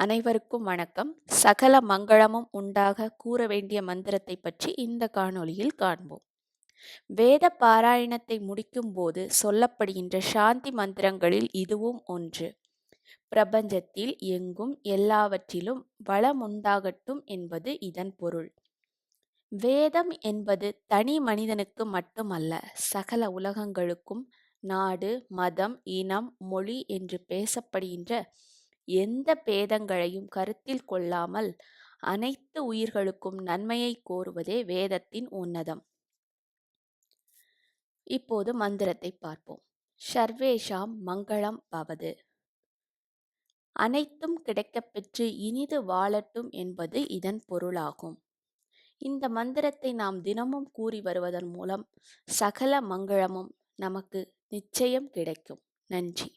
அனைவருக்கும் வணக்கம். சகல மங்களமும் உண்டாக கூற வேண்டிய மந்திரத்தை பற்றி இந்த காணொளியில் காண்போம். வேத பாராயணத்தை முடிக்கும் போது சொல்லப்படுகின்ற சாந்தி மந்திரங்களில் இதுவும் ஒன்று. பிரபஞ்சத்தில் எங்கும் எல்லாவற்றிலும் வளம் உண்டாகட்டும் என்பது இதன் பொருள். வேதம் என்பது தனி மனிதனுக்கு மட்டுமல்ல சகல உலகங்களுக்கும் நாடு மதம் இனம் மொழி என்று பேசப்படுகின்ற எந்த பேதங்களையும் கருத்தில் கொள்ளாமல் அனைத்து உயிர்களுக்கும் நன்மையை கோருவதே வேதத்தின் உன்னதம். இப்போது மந்திரத்தை பார்ப்போம். ஷர்வேஷாம் மங்களம் பவது. அனைத்தும் கிடைக்கப்பெற்று இனிது வாழட்டும் என்பது இதன் பொருளாகும். இந்த மந்திரத்தை நாம் தினமும் கூறி வருவதன் மூலம் சகல மங்களமும் நமக்கு நிச்சயம் கிடைக்கும். நன்றி.